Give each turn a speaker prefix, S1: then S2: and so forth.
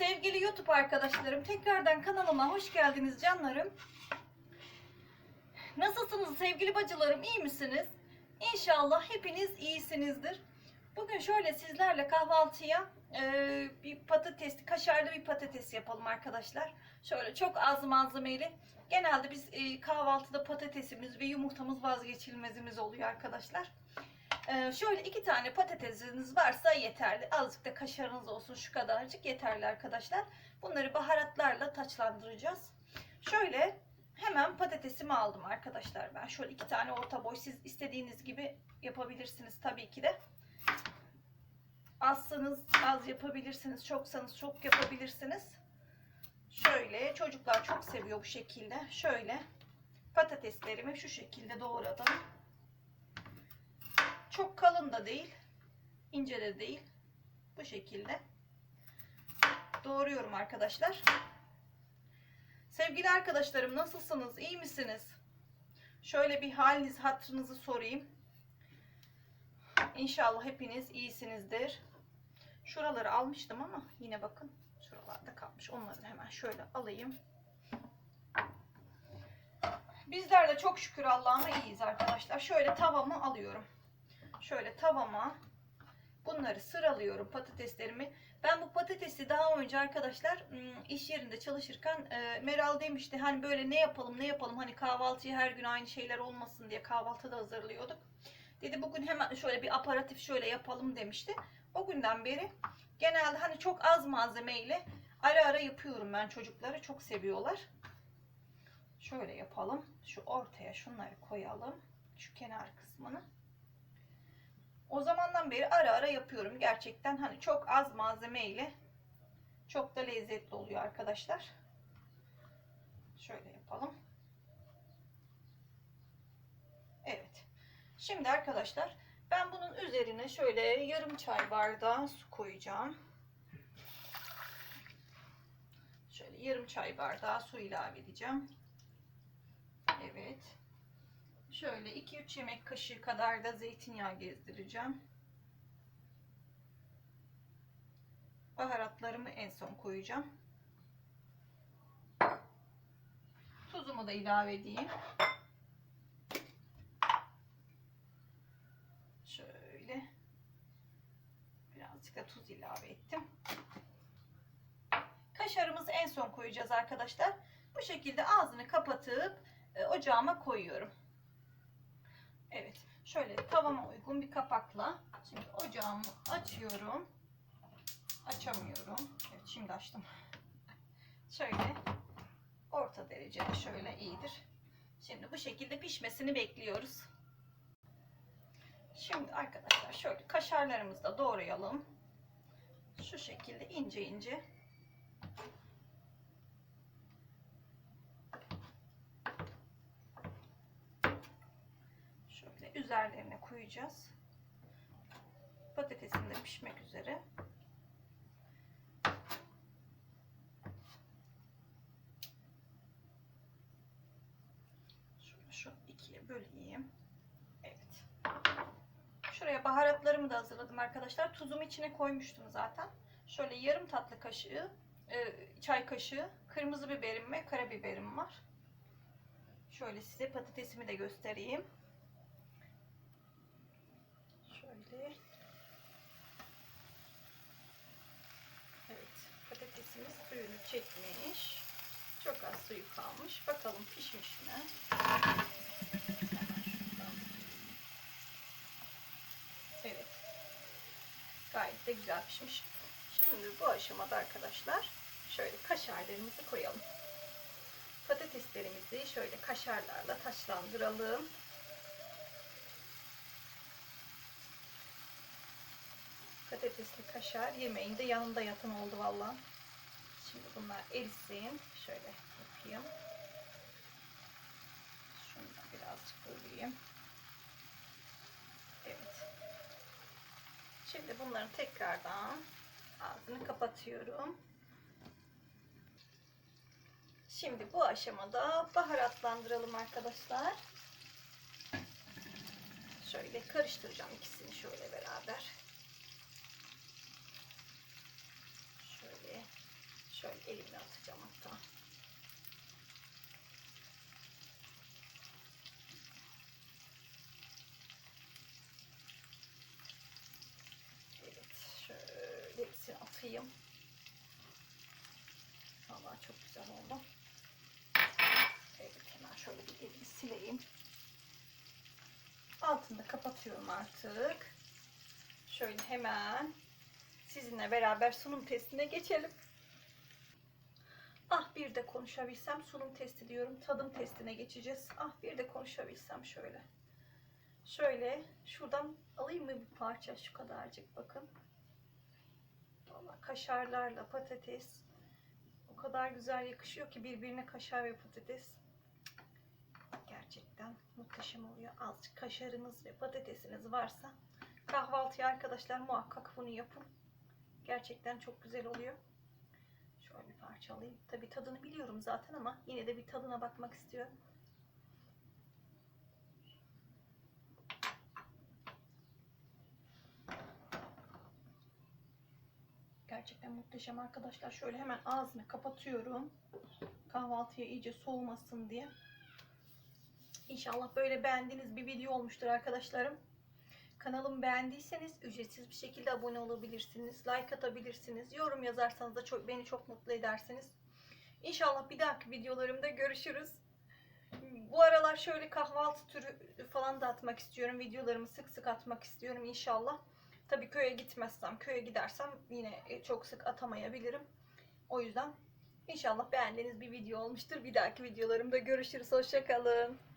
S1: Sevgili YouTube arkadaşlarım, tekrardan kanalıma hoş geldiniz canlarım. Nasılsınız sevgili bacılarım, iyi misiniz? İnşallah hepiniz iyisinizdir. Bugün şöyle sizlerle kahvaltıya e, bir patates, kaşarlı bir patates yapalım arkadaşlar. Şöyle çok az malzemeli. Genelde biz e, kahvaltıda patatesimiz ve yumurtamız vazgeçilmezimiz oluyor arkadaşlar. Ee, şöyle iki tane patatesiniz varsa yeterli. Azıcık da kaşarınız olsun şu kadarcık yeterli arkadaşlar. Bunları baharatlarla taçlandıracağız. Şöyle hemen patatesimi aldım arkadaşlar. Ben şöyle iki tane orta boy siz istediğiniz gibi yapabilirsiniz tabii ki de. Azsanız az yapabilirsiniz. Çoksanız çok yapabilirsiniz. Şöyle çocuklar çok seviyor bu şekilde. Şöyle patateslerimi şu şekilde doğradım. Çok kalın da değil, ince de değil. Bu şekilde doğruyorum arkadaşlar. Sevgili arkadaşlarım nasılsınız? İyi misiniz? Şöyle bir haliniz, hatırınızı sorayım. İnşallah hepiniz iyisinizdir. Şuraları almıştım ama yine bakın şuralarda kalmış. Onları hemen şöyle alayım. Bizler de çok şükür Allah'ıma iyiyiz arkadaşlar. Şöyle tavamı alıyorum. Şöyle tavama bunları sıralıyorum patateslerimi. Ben bu patatesi daha önce arkadaşlar iş yerinde çalışırken e, Meral demişti hani böyle ne yapalım ne yapalım hani kahvaltıya her gün aynı şeyler olmasın diye kahvaltıda hazırlıyorduk. Dedi bugün hemen şöyle bir aparatif şöyle yapalım demişti. O günden beri genelde hani çok az malzemeyle ara ara yapıyorum ben çocukları çok seviyorlar. Şöyle yapalım. Şu ortaya şunları koyalım. Şu kenar kısmını. O zamandan beri ara ara yapıyorum. Gerçekten hani çok az malzeme ile çok da lezzetli oluyor arkadaşlar. Şöyle yapalım. Evet. Şimdi arkadaşlar ben bunun üzerine şöyle yarım çay bardağı su koyacağım. Şöyle yarım çay bardağı su ilave edeceğim. Evet. Şöyle 2-3 yemek kaşığı kadar da zeytinyağı gezdireceğim. Baharatlarımı en son koyacağım. Tuzumu da ilave edeyim. Şöyle birazcık da tuz ilave ettim. Kaşarımızı en son koyacağız arkadaşlar. Bu şekilde ağzını kapatıp e, ocağıma koyuyorum. Evet. Şöyle tavama uygun bir kapakla. Şimdi ocağımı açıyorum. Açamıyorum. Evet şimdi açtım. Şöyle orta derecede şöyle iyidir. Şimdi bu şekilde pişmesini bekliyoruz. Şimdi arkadaşlar şöyle kaşarlarımızı da doğrayalım. Şu şekilde ince ince. Şöyle üzerlerine koyacağız. Patatesim de pişmek üzere. Şöyle şu ikiye böleyim. Evet. Şuraya baharatlarımı da hazırladım arkadaşlar. Tuzumu içine koymuştum zaten. Şöyle yarım tatlı kaşığı, e, çay kaşığı kırmızı biberim ve karabiberim var. Şöyle size patatesimi de göstereyim. Şöyle. Evet, patatesimiz suyunu çekmiş. Çok az suyu kalmış. Bakalım pişmiş mi? Evet. Gayet de güzel pişmiş. Şimdi bu aşamada arkadaşlar şöyle kaşarlarımızı koyalım. Patateslerimizi şöyle kaşarlarla taçlandıralım. Patatesli kaşar yemeğin de yanında yatan oldu valla. Şimdi bunlar erisin. Şöyle yapayım. Şunu da birazcık böleyim. Evet. Şimdi bunların tekrardan ağzını kapatıyorum. Şimdi bu aşamada baharatlandıralım arkadaşlar. Şöyle karıştıracağım ikisini şöyle beraber. Şöyle Şöyle elimle atacağım hatta. Evet, şöyle hepsini atayım. Vallahi çok güzel oldu. Evet, hemen şöyle bir elimi sileyim. Altını da kapatıyorum artık. Şöyle hemen sizinle beraber sunum testine geçelim. Ah bir de konuşabilsem sunum testi diyorum. Tadım testine geçeceğiz. Ah bir de konuşabilsem şöyle. Şöyle şuradan alayım mı bir parça şu kadarcık bakın. Vallahi kaşarlarla patates o kadar güzel yakışıyor ki birbirine kaşar ve patates. Gerçekten muhteşem oluyor. Azıcık kaşarınız ve patatesiniz varsa kahvaltıya arkadaşlar muhakkak bunu yapın. Gerçekten çok güzel oluyor. Şöyle bir parça alayım. Tabi tadını biliyorum zaten ama yine de bir tadına bakmak istiyorum. Gerçekten muhteşem arkadaşlar. Şöyle hemen ağzını kapatıyorum. Kahvaltıya iyice soğumasın diye. İnşallah böyle beğendiğiniz bir video olmuştur arkadaşlarım. Kanalımı beğendiyseniz ücretsiz bir şekilde abone olabilirsiniz. Like atabilirsiniz. Yorum yazarsanız da çok, beni çok mutlu edersiniz. İnşallah bir dahaki videolarımda görüşürüz. Bu aralar şöyle kahvaltı türü falan da atmak istiyorum. Videolarımı sık sık atmak istiyorum inşallah. Tabii köye gitmezsem, köye gidersem yine çok sık atamayabilirim. O yüzden inşallah beğendiğiniz bir video olmuştur. Bir dahaki videolarımda görüşürüz. Hoşçakalın.